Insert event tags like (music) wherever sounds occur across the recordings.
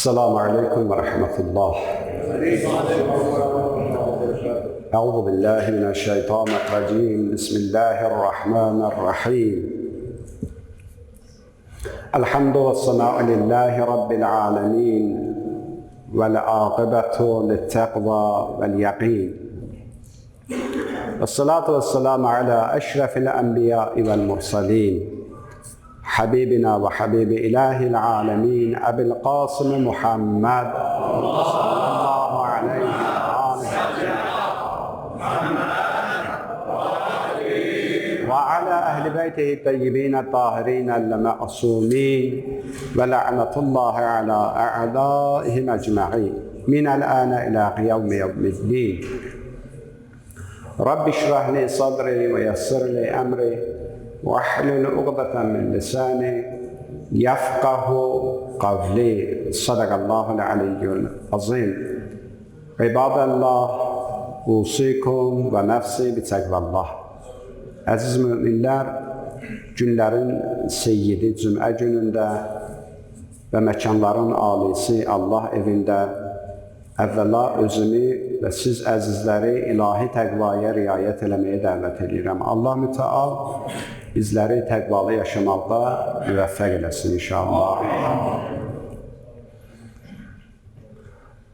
السلام عليكم ورحمة الله. أعوذ بالله من الشيطان الرجيم. بسم الله الرحمن الرحيم. الحمد والصناء لله رب العالمين والعاقبة للتقوى واليقين. والصلاة والسلام على أشرف الأنبياء والمرسلين. حبيبنا وحبيب إله العالمين أبي القاسم محمد. صلى الله عليه وعلى أهل بيته الطيبين الطاهرين المعصومين ولعنة الله على أعدائهم أجمعين. من الآن إلى قيوم يوم الدين. رب اشرح لي صدري ويسر لي أمري. واحلل عقدة من لساني يفقه قولي صدق الله العلي العظيم عباد الله أوصيكم ونفسي بتقوى الله Əziz müminlər, günlərin seyyidi cümə günündə və məkanların alisi Allah evində əvvəla özümü və siz əzizləri ilahi təqvaya riayət eləməyə dəvət edirəm. Allah mütəal bizləri təqvalı yaşamaqda müvəffəq eləsin inşallah.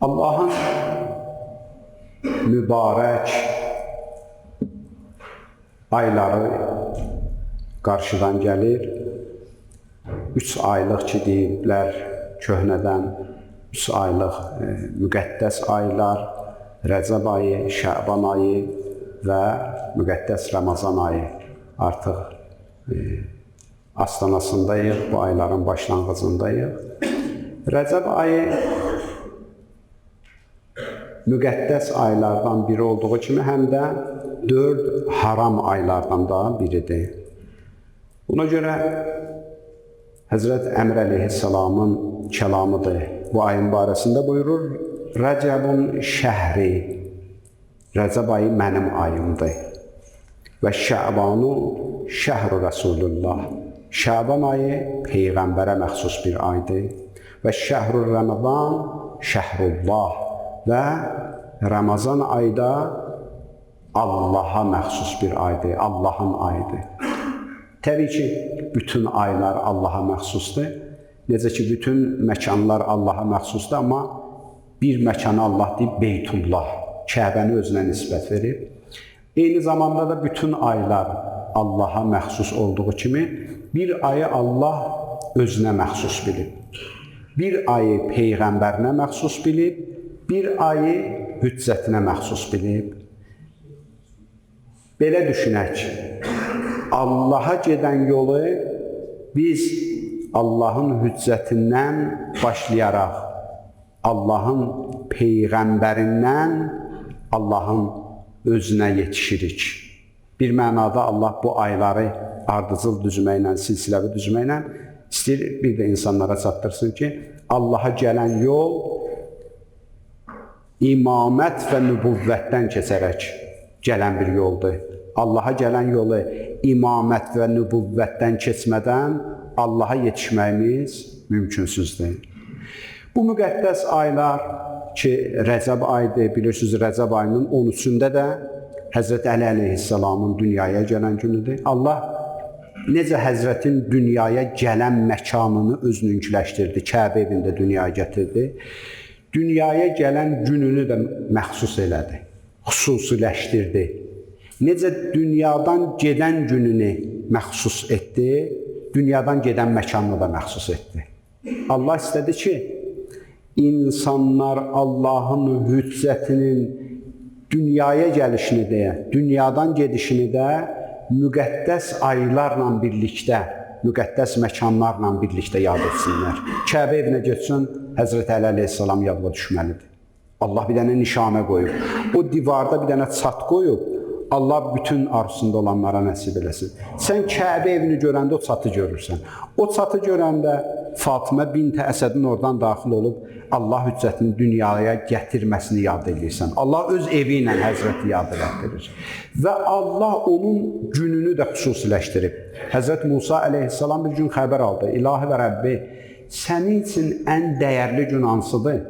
Allahın mübarək ayları qarşıdan gəlir. Üç aylıq ki, deyiblər köhnədən, üç aylıq e, müqəddəs aylar, Rəcəb ayı, Şəban ayı və müqəddəs Ramazan ayı artıq astanasındayıq, bu ayların başlanğıcındayıq. Rəcəb ayı müqəddəs aylardan biri olduğu kimi həm də dörd haram aylardan da biridir. Buna görə Həzrət Əmr əleyhissalamın kəlamıdır. Bu ayın barəsində buyurur, Rəcəbun şəhri, Rəcəb ayı mənim ayımdır. Və Şəbanu şəhru Rəsulullah. Şəban ayı Peyğəmbərə məxsus bir aydır. Və şəhru Ramazan şəhrullah və Ramazan ayda Allaha məxsus bir aydır, Allahın ayıdır. Təbii ki, bütün aylar Allaha məxsusdur. Necə ki, bütün məkanlar Allaha məxsusdur, amma bir məkana Allah deyib Beytullah, Kəbəni özünə nisbət verib. Eyni zamanda da bütün aylar Allaha məxsus olduğu kimi, bir ayı Allah özünə məxsus bilib. Bir ayı Peyğəmbərinə məxsus bilib, bir ayı hüccətinə məxsus bilib. Belə düşünək, Allaha gedən yolu biz Allahın hüccətindən başlayaraq, Allahın Peyğəmbərindən Allahın özünə yetişirik. Bir mənada Allah bu ayları ardıcıl düzməklə, silsiləvi düzməklə istəyir bir də insanlara çatdırsın ki, Allaha gələn yol imamət və nübüvvətdən keçərək gələn bir yoldur. Allaha gələn yolu imamət və nübüvvətdən keçmədən Allaha yetişməyimiz mümkünsüzdür. Bu müqəddəs aylar ki, Rəcəb ayıdır, bilirsiniz Rəcəb ayının 13-ündə də Həzrət Əli əleyhissalamın dünyaya gələn günüdür. Allah necə Həzrətin dünyaya gələn məkanını özününkiləşdirdi, Kəbə evində dünyaya gətirdi. Dünyaya gələn gününü də məxsus elədi, xüsusiləşdirdi. Necə dünyadan gedən gününü məxsus etdi, dünyadan gedən məkanını da məxsus etdi. Allah istədi ki, insanlar Allahın hüccətinin dünyaya gəlişini deyə, dünyadan gedişini də müqəddəs aylarla birlikdə, müqəddəs məkanlarla birlikdə yad etsinlər. Kəbə evinə getsin, Həzrət Əli əleyhissalam yadına düşməlidir. Allah bir dənə nişanə qoyub. O divarda bir dənə çat qoyub. Allah bütün arzusunda olanlara nəsib eləsin. Sən Kəbə evini görəndə o çatı görürsən. O çatı görəndə Fatimə bint Əsədin oradan daxil olub Allah hüccətini dünyaya gətirməsini yad edirsən. Allah öz evi ilə Həzrəti yad elətdirir. Və Allah onun gününü də xüsusiləşdirib. Həzrət Musa əleyhissalam bir gün xəbər aldı. İlahi və Rəbbi, sənin üçün ən dəyərli gün hansıdır?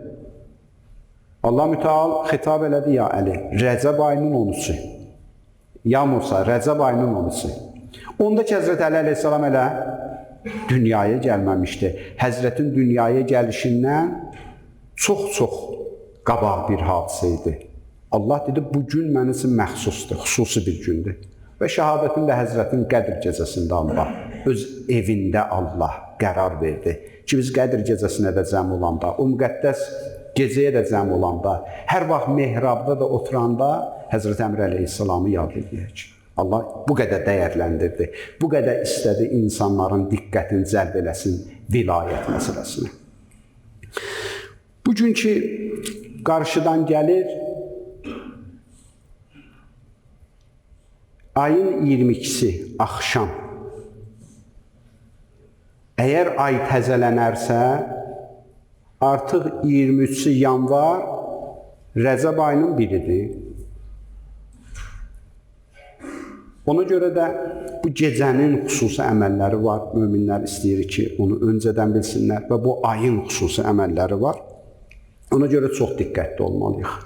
Allah Müteal xitab elədi ya Əli, Rəcəb ayının 13-ü. Ya Musa, Rəcəb ayının 13-ü. Onda ki Həzrət Əli əleyhissalam elə dünyaya gəlməmişdi. Həzrətin dünyaya gəlişindən çox-çox qabaq bir hadisə idi. Allah dedi, bu gün mənim üçün məxsusdur, xüsusi bir gündür. Və şəhadətin də Həzrətin Qədr gecəsində Allah, öz evində Allah qərar verdi ki, biz Qədr gecəsinə də cəm olanda, o müqəddəs gecəyə də cəm olanda, hər vaxt mehrabda da oturanda Həzrət Əmr əleyhissalamı yad edək. Allah bu qədər dəyərləndirdi. Bu qədər istədi insanların diqqətini cəlb eləsin vilayət məsələsinə. Bugünkü qarşıdan gəlir ayın 22-si axşam. Əgər ay təzələnərsə, artıq 23-sü yanvar Rəzəb ayının biridir. Ona görə də bu gecənin xüsusi əməlləri var. Möminlər istəyir ki, onu öncədən bilsinlər və bu ayın xüsusi əməlləri var. Ona görə çox diqqətli olmalıyıq.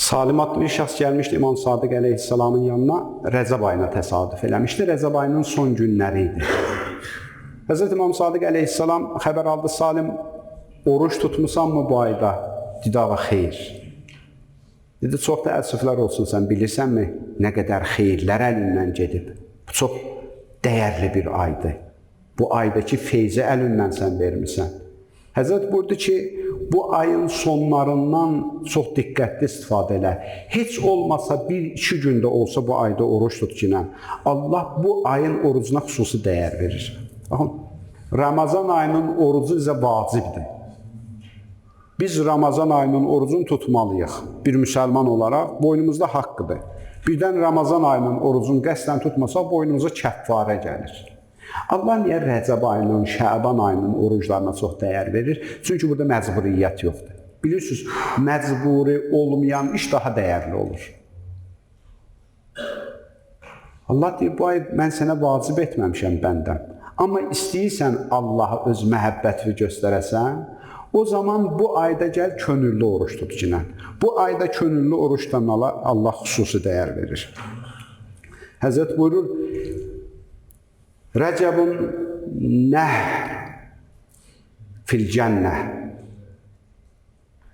Salim adlı bir şəxs gəlmişdi İmam Sadiq əleyhissalamın yanına, Rəzəb ayına təsadüf eləmişdi. Rəzəb ayının son günləri idi. Həzrət İmam Sadiq əleyhissalam xəbər aldı, Salim, oruç tutmusanmı bu ayda? Dedi, ağa, xeyr. Dedi, çox da əsiflər olsun, sən bilirsənmi nə qədər xeyirlər əlindən gedib? Bu çox dəyərli bir aydır. Bu aydakı feyzi əlindən sən vermisən. Həzrət buyurdu ki, bu ayın sonlarından çox diqqətli istifadə elə. Heç olmasa bir, iki gündə olsa bu ayda oruç tut ki, Allah bu ayın orucuna xüsusi dəyər verir. Baxın, Ramazan ayının orucu bizə vacibdir. Biz Ramazan ayının orucunu tutmalıyıq. Bir müsəlman olaraq boynumuzda haqqıdır. Birdən Ramazan ayının orucunu qəsdən tutmasaq boynumuza kəffarə gəlir. Allah niyə Rəcəb ayının, Şəban ayının oruclarına çox dəyər verir? Çünki burada məcburiyyət yoxdur. Bilirsiniz, məcburi olmayan iş daha dəyərli olur. Allah deyir, bu ay mən sənə vacib etməmişəm bəndəm. Amma istəyirsən Allaha öz məhəbbətini göstərəsən, o zaman bu ayda gəl könüllü oruç tut ki, Bu ayda könüllü oruçdan Allah xüsusi dəyər verir. Həzrət buyurur, Rəcəbun nəhr fil cənnə.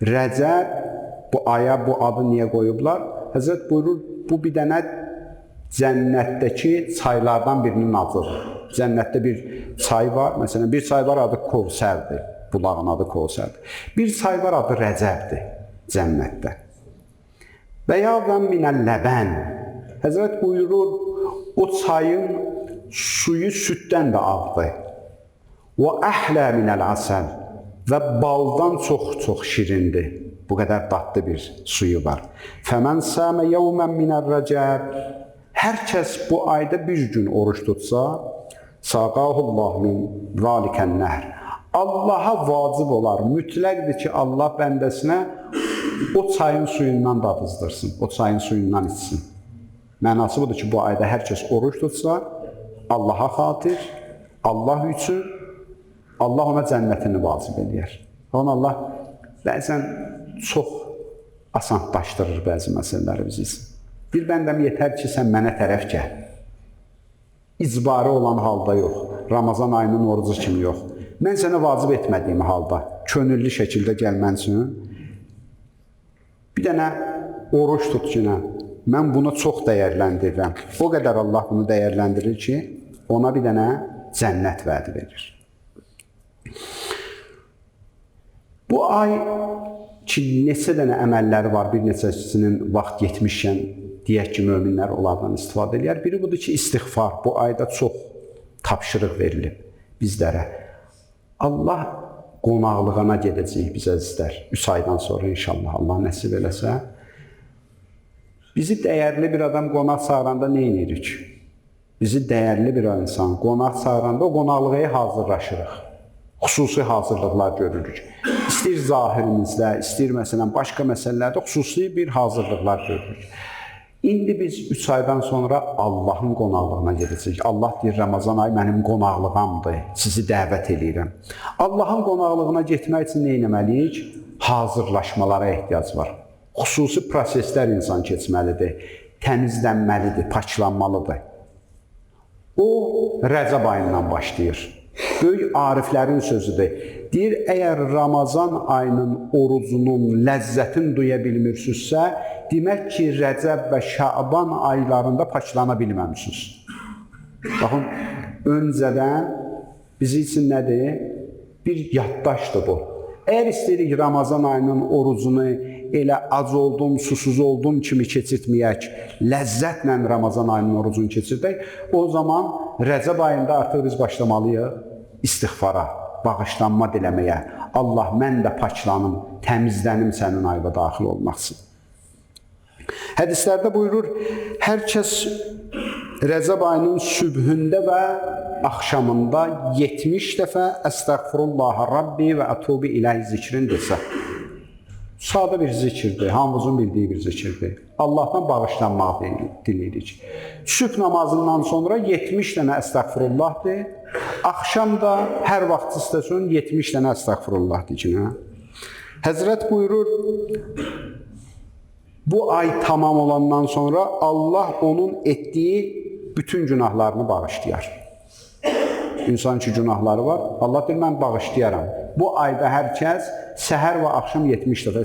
Rəcəb bu aya bu adı niyə qoyublar? Həzrət buyurur, bu bir dənə cənnətdəki çaylardan birinin adıdır. Cənnətdə bir çay var. Məsələn, bir çay var adı Kovsərdir. Bulağın adı Kovsərdir. Bir çay var adı Rəcəbdir cənnətdə. Və ya və minəl ləbən. Həzrət buyurur, o çayın suyu süddən də ağdır. Və əhlə minəl əsəl və baldan çox-çox şirindir. Bu qədər dadlı bir suyu var. Fəmən səmə yevmən minər rəcəb Hər kəs bu ayda bir gün oruç tutsa, saqahullah min zalikən nəhr. Allaha vacib olar, mütləqdir ki, Allah bəndəsinə o çayın suyundan dadızdırsın, o çayın suyundan içsin. Mənası budur ki, bu ayda hər kəs oruç tutsa, Allaha xatir, Allah üçün Allah ona cənnətini vacib eləyər. Ona Allah bəzən çox asanlaşdırır bəzi məsələləri biz üçün. Bir bəndəm yetər ki, sən mənə tərəf gəl. İcbari olan halda yox, Ramazan ayının orucu kimi yox. Mən sənə vacib etmədiyim halda, könüllü şəkildə gəlmən üçün bir dənə oruç tut ki, mən bunu çox dəyərləndirirəm. O qədər Allah bunu dəyərləndirir ki, ona bir dənə cənnət vədi verir. Bu ay ki, neçə dənə əməlləri var, bir neçəsinin vaxt yetmişkən deyək ki, möminlər onlardan istifadə edir. Biri budur ki, istighfar. Bu ayda çox tapşırıq verilib bizlərə. Allah qonaqlığına gedəcəyik biz əzizlər. 3 aydan sonra inşallah Allah nəsib eləsə. Bizi dəyərli bir adam qonaq çağıranda nə edirik? bizi dəyərli bir insan qonaq çağıranda o qonaqlığa hazırlaşırıq. Xüsusi hazırlıqlar görürük. İstir zahirimizdə, istir məsələn başqa məsələlərdə xüsusi bir hazırlıqlar görürük. İndi biz 3 aydan sonra Allahın qonaqlığına gedəcəyik. Allah deyir, Ramazan ayı mənim qonaqlığımdır. Sizi dəvət edirəm. Allahın qonaqlığına getmək üçün nə etməliyik? Hazırlaşmalara ehtiyac var. Xüsusi proseslər insan keçməlidir. Təmizlənməlidir, paklanmalıdır. O Rəcəb ayından başlayır. Böyük ariflərin sözüdür. Deyir, əgər Ramazan ayının orucunun ləzzətini duya bilmirsinizsə, demək ki, Rəcəb və Şaban aylarında paklana bilməmisiniz. Baxın, öncədən bizim üçün nədir? Bir yaddaşdır bu. Əgər istəyirik Ramazan ayının orucunu elə ac oldum, susuz oldum kimi keçirtməyək, ləzzətlə Ramazan ayının orucunu keçirdək, o zaman Rəcəb ayında artıq biz başlamalıyıq istighfara, bağışlanma diləməyə. Allah mən də paklanım, təmizlənim sənin ayda daxil olmaq üçün. Hədislərdə buyurur, hər kəs Rəcəb ayının sübhündə və axşamında 70 dəfə Əstəğfirullah Rabbi və ətubu iləh zikrin desə. Sadə bir zikirdir, hamımızın bildiyi bir zikirdir. Allahdan bağışlanmaq diləyirik. Sübh namazından sonra 70 dənə Əstəğfirullah de, axşam da hər vaxt istəsən 70 dənə Əstəğfirullah deyin. Həzrət buyurur, bu ay tamam olandan sonra Allah onun etdiyi bütün günahlarını bağışlayar. İnsan ki günahları var. Allah deyir mən bağışlayaram. Bu ayda hər kəs səhər və axşam 70 dəfə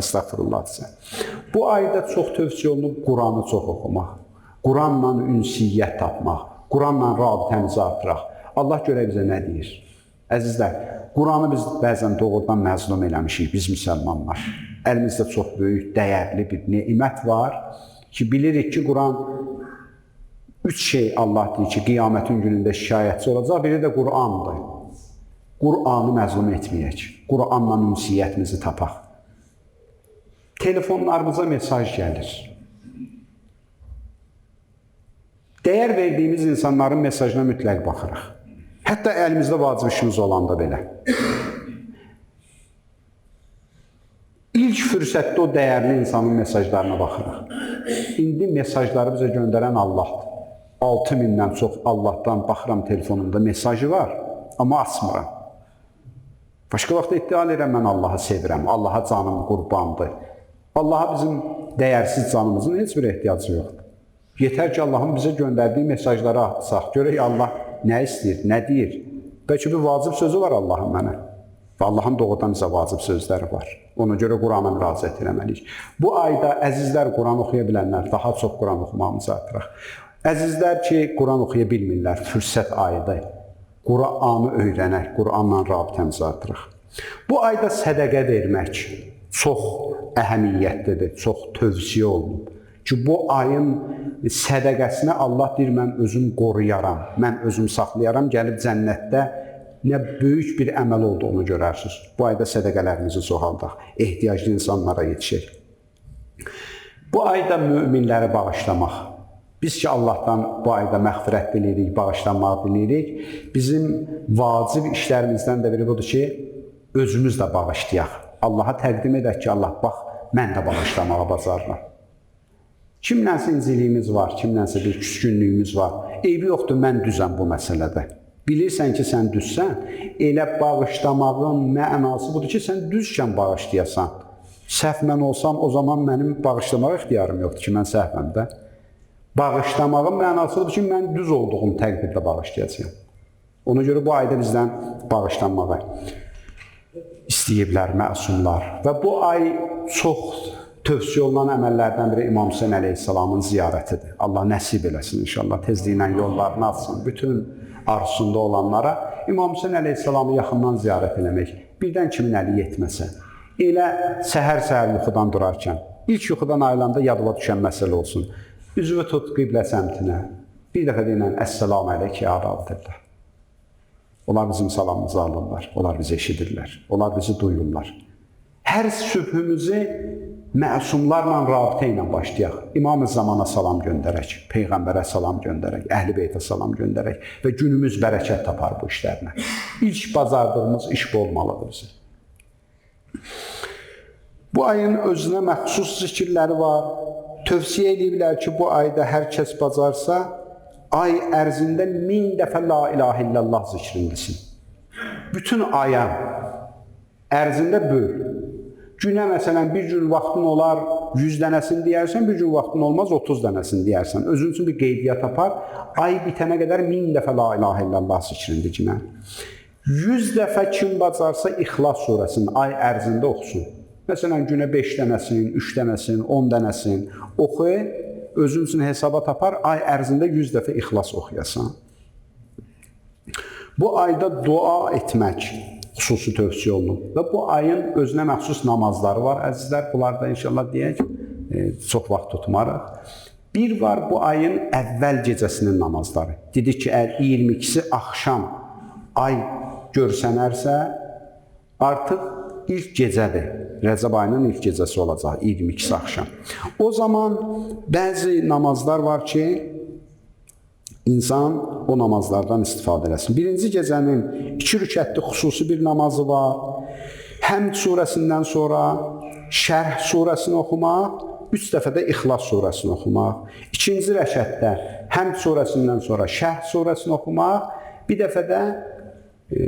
əstəğfirullah desə. Bu ayda çox tövsiyə olunub Quranı çox oxumaq. Quranla ünsiyyət tapmaq, Quranla rabitəmizi artıraq. Allah görə bizə nə deyir? Əzizlər, Quranı biz bəzən doğrudan məzlum eləmişik biz müsəlmanlar. Əlimizdə çox böyük, dəyərli bir nemət var ki, bilirik ki, Quran Üç şey Allah deyir ki, qiyamətin günündə şikayətçi olacaq. Biri də Qur'andır. Qur'anı məzlum etməyək. Qur'anla ünsiyyətimizi tapaq. Telefonlarımıza mesaj gəlir. Dəyər verdiyimiz insanların mesajına mütləq baxırıq. Hətta əlimizdə vacib işimiz olanda belə. İlk fürsətdə o dəyərli insanın mesajlarına baxırıq. İndi mesajları bizə göndərən Allahdır. 6000-dən çox Allahdan baxıram telefonumda mesajı var, amma açmıram. Başqa vaxt iddia edirəm mən Allahı sevirəm, Allaha canım qurbandır. Allaha bizim dəyərsiz canımızın heç bir ehtiyacı yoxdur. Yetər ki, Allahın bizə göndərdiyi mesajları açsaq, görək Allah nə istəyir, nə deyir. Bəlkə bir vacib sözü var Allahın mənə. Və Allahın doğrudan bizə vacib sözləri var. Ona görə Qurana müraciət etməliyik. Bu ayda əzizlər Quran oxuya bilənlər daha çox Quran oxumağımızı artıraq. Əzizlər ki, Quran oxuya bilmirlər, fürsət ayıdır. Quranı öyrənək, Quranla rabitəmizi artırıq. Bu ayda sədəqə vermək çox əhəmiyyətlidir, çox tövsiyə olunub. Ki, bu ayın sədəqəsini Allah deyir, mən özüm qoruyaram, mən özüm saxlayaram, gəlib cənnətdə nə böyük bir əməl olduğunu görərsiniz. Bu ayda sədəqələrimizi çoxaldaq, ehtiyaclı insanlara yetişək. Bu ayda möminləri bağışlamaq, Biz ki Allahdan bu ayda məğfirət diləyirik, bağışlanmaq diləyirik. Bizim vacib işlərimizdən də biri budur ki, özümüz də bağışlayaq. Allaha təqdim edək ki, Allah bax, mən də bağışlamağa bacarıram. Kimlənsə inciliyimiz var, kimlənsə bir küskünlüyümüz var. Eybi yoxdur, mən düzəm bu məsələdə. Bilirsən ki, sən düzsən, elə bağışlamağın mənası budur ki, sən düzkən bağışlayasan. Səhv mən olsam, o zaman mənim bağışlamağa ixtiyarım yoxdur ki, mən səhvəm də. Bağışlamağın mənasıdır ki, mən düz olduğum təqdirdə bağışlayacağam. Ona görə bu ayda bizdən bağışlanmağı istəyiblər məsumlar. Və bu ay çox tövsiyə olunan əməllərdən biri İmam Hüseyn əleyhissalamın ziyarətidir. Allah nəsib eləsin inşallah. Tezliklə yollarını açsın. Bütün arzusunda olanlara İmam Hüseyn əleyhissalamı yaxından ziyarət eləmək. Birdən kimin əli yetməsə. Elə səhər-səhər yuxudan durarkən, ilk yuxudan ayılanda yadıma düşən məsələ olsun. Üzvü tut qiblə səmtinə. Bir dəfə deyilən Əssəlam əleyki ya Rabbillah. Onlar bizim salamımızı alırlar. Onlar bizi eşidirlər. Onlar bizi duyurlar. Hər sübhümüzü məsumlarla rabitə ilə başlayaq. İmam-ı Zamana salam göndərək, Peyğəmbərə salam göndərək, Əhl-i Beytə salam göndərək və günümüz bərəkət tapar bu işlərlə. İlk bacardığımız iş bu olmalıdır bizim. Bu ayın özünə məxsus zikirləri var, tövsiyə ediblər ki, bu ayda hər kəs bacarsa, ay ərzində min dəfə la ilahə illallah zikrini desin. Bütün aya ərzində böl. Günə məsələn bir gün vaxtın olar 100 dənəsini deyərsən, bir gün vaxtın olmaz 30 dənəsini deyərsən. Özün üçün bir qeydiyyat apar. Ay bitənə qədər 1000 dəfə la ilahə illallah zikrini de günə. 100 dəfə kim bacarsa İxlas surəsini ay ərzində oxusun. Məsələn günə 5 dənəsini, 3 dənəsini, 10 dənəsini oxu, özün üçün hesaba tapar, ay ərzində 100 dəfə İxlas oxuyasan. Bu ayda dua etmək xüsusi tövsiyə olunub və bu ayın özünə məxsus namazları var əzizlər. Bunlar da inşallah deyək, e, çox vaxt tutmarıq. Bir var bu ayın əvvəl gecəsinin namazları. Dedik ki, əgər 22-si axşam ay görsənərsə, artıq ilk gecədir. Rəcəb ayının ilk gecəsi olacaq 22-si axşam. O zaman bəzi namazlar var ki, insan o namazlardan istifadə eləsin. Birinci gecənin iki rükətli xüsusi bir namazı var. Həmd surəsindən sonra Şərh surəsini oxumaq, üç dəfə də İxlas surəsini oxumaq. İkinci rəkətdə Həmd surəsindən sonra Şərh surəsini oxumaq, bir dəfə də e,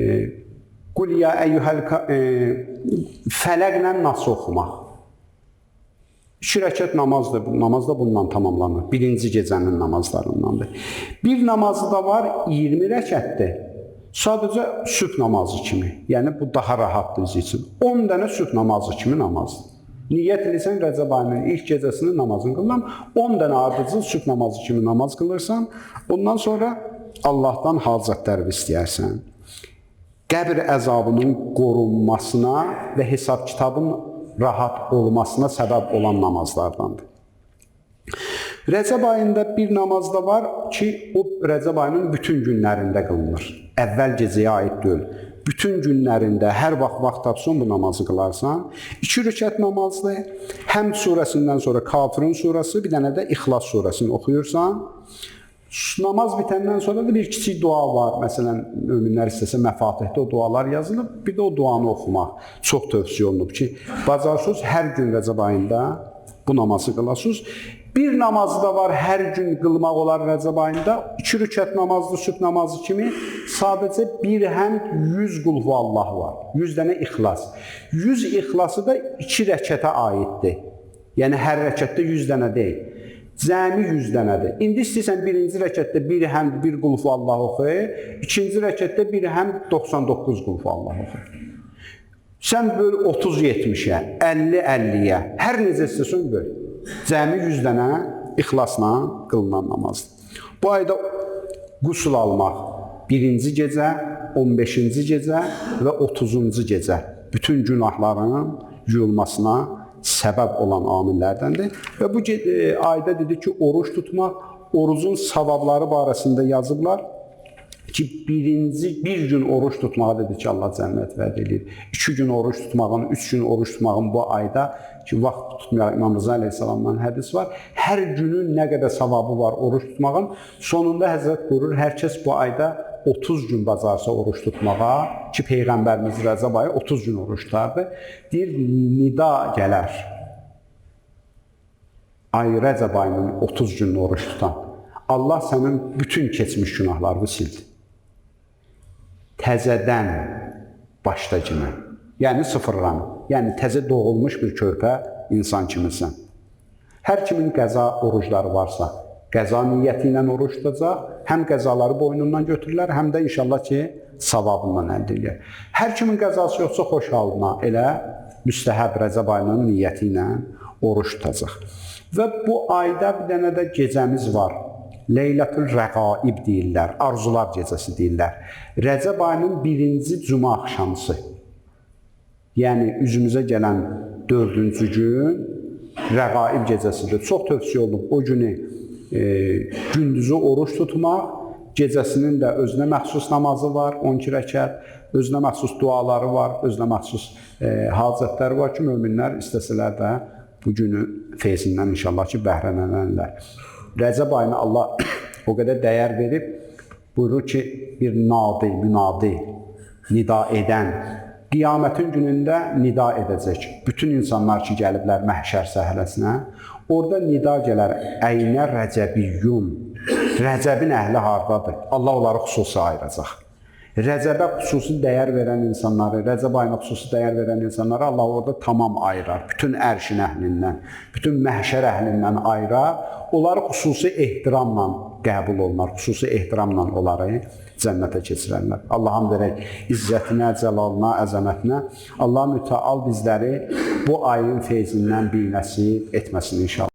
Qul ya eyyuhel e, Fələqlə Nas oxumaq. İki rəkət namazdır. Namaz da bununla tamamlanır. Birinci gecənin namazlarındandır. Bir namazı da var 20 rəkətdir. Sadəcə sübh namazı kimi. Yəni bu daha rahatdır özü üçün. 10 dənə sübh namazı kimi namazdır. Niyyət edirsən Rəcəb ayının ilk gecəsinin namazını qılıram. 10 dənə ardıcıl sübh namazı kimi namaz qılırsan, ondan sonra Allahdan hacətlər istəyərsən. Qəbr əzabının qorunmasına və hesab kitabın rahat olmasına səbəb olan namazlardandır. Rəcəb ayında bir namaz da var ki, o Rəcəb ayının bütün günlərində qılınır. Əvvəl gecəyə aid deyil. Bütün günlərində hər vaxt vaxt tapsan bu namazı qılarsan. 2 rükət namazdır. Həmd surəsindən sonra Kafirun surəsi, bir dənə də İxlas surəsini oxuyursan. Namaz bitəndən sonra da bir kiçik dua var. Məsələn, möminlər istəsə məfatihdə o dualar yazılıb, bir də o duanı oxumaq çox tövsiyə olunub ki, bacarsınız hər gün Rəcəb ayında bu namazı qılasınız. Bir namazı da var, hər gün qılmaq olar Rəcəb ayında. 2 rükət namazlı, sübh namazı kimi sadəcə bir həmd 100 qul vallah var. 100 dənə ixlas. 100 ixlası da 2 rəkətə aiddir. Yəni hər rəkətdə 100 dənə deyil. Cəmi 100 dənədir. İndi istəyirsən birinci rəkətdə bir həmd bir qulfu Allah oxu, ikinci rəkətdə bir həmd 99 qulfu Allah oxu. Sən böl 30 70-ə, 50 50-yə, hər necə istəsən böl. Cəmi 100 dənə ixlasla qılınan namazdır. Bu ayda qusul almaq birinci gecə, 15-ci gecə və 30-cu gecə bütün günahların yuyulmasına səbəb olan amillərdəndir. Və bu e, ayda dedi ki, oruç tutmaq, orucun savabları barəsində yazıblar ki, birinci bir gün oruç tutmağa dedi ki, Allah cənnət vəd edir. 2 gün oruç tutmağın, 3 gün oruç tutmağın bu ayda ki, vaxt tutmayaq İmam Rıza əleyhissalamdan hədis var. Hər günün nə qədər savabı var oruç tutmağın. Sonunda Həzrət buyurur, hər kəs bu ayda 30 gün bacarsa oruç tutmağa ki peyğəmbərimiz Rəcəb ayı 30 gün oruç tutardı. Deyir nida gələr. Ay Rəcəb ayının 30 gün oruç tutan. Allah sənin bütün keçmiş günahlarını sildi. Təzədən başda kimi. Yəni sıfırlan. Yəni təzə doğulmuş bir körpə insan kimisən. Hər kimin qəza orucları varsa, qəza niyyəti ilə oruç tutacaq, həm qəzaları boynundan götürürlər, həm də inşallah ki, savabından əldə edir. Hər kimin qəzası yoxsa xoş halına elə müstəhəb Rəcəb ayının niyyəti ilə oruç tutacaq. Və bu ayda bir dənə də gecəmiz var. Leylatul Rəqaib deyirlər, arzular gecəsi deyirlər. Rəcəb ayının birinci cuma axşamısı. Yəni üzümüzə gələn dördüncü gün Rəqaib gecəsidir. Çox tövsiyə olunub o günü gündüzü oruç tutmaq, gecəsinin də özünə məxsus namazı var, 12 rəkət, özünə məxsus duaları var, özünə məxsus e, hacətləri var ki, möminlər istəsələr də bu günü feyzindən inşallah ki, bəhrələnərlər. Rəcəb ayına Allah (coughs) o qədər dəyər verib, buyurur ki, bir nadi, münadi, nida edən, Qiyamətin günündə nida edəcək. Bütün insanlar ki, gəliblər məhşər səhrəsinə, orada nida gələr. Əynə rəcəbiyyun. Rəcəbin əhli hardadır? Allah onları xüsusi ayıracaq. Rəcəbə xüsusi dəyər verən insanları, Rəcəb ayına xüsusi dəyər verən insanları Allah orada tamam ayırar. Bütün ərşin əhlindən, bütün məhşər əhlindən ayırar. Onları xüsusi ehtiramla qəbul olunar, xüsusi ehtiramla onları cənnətə keçirərlər. Allahın verək izzətinə, cəlalına, əzəmətinə. Allah mütəal bizləri bu ayın feyzindən bir nəsib etməsin inşallah.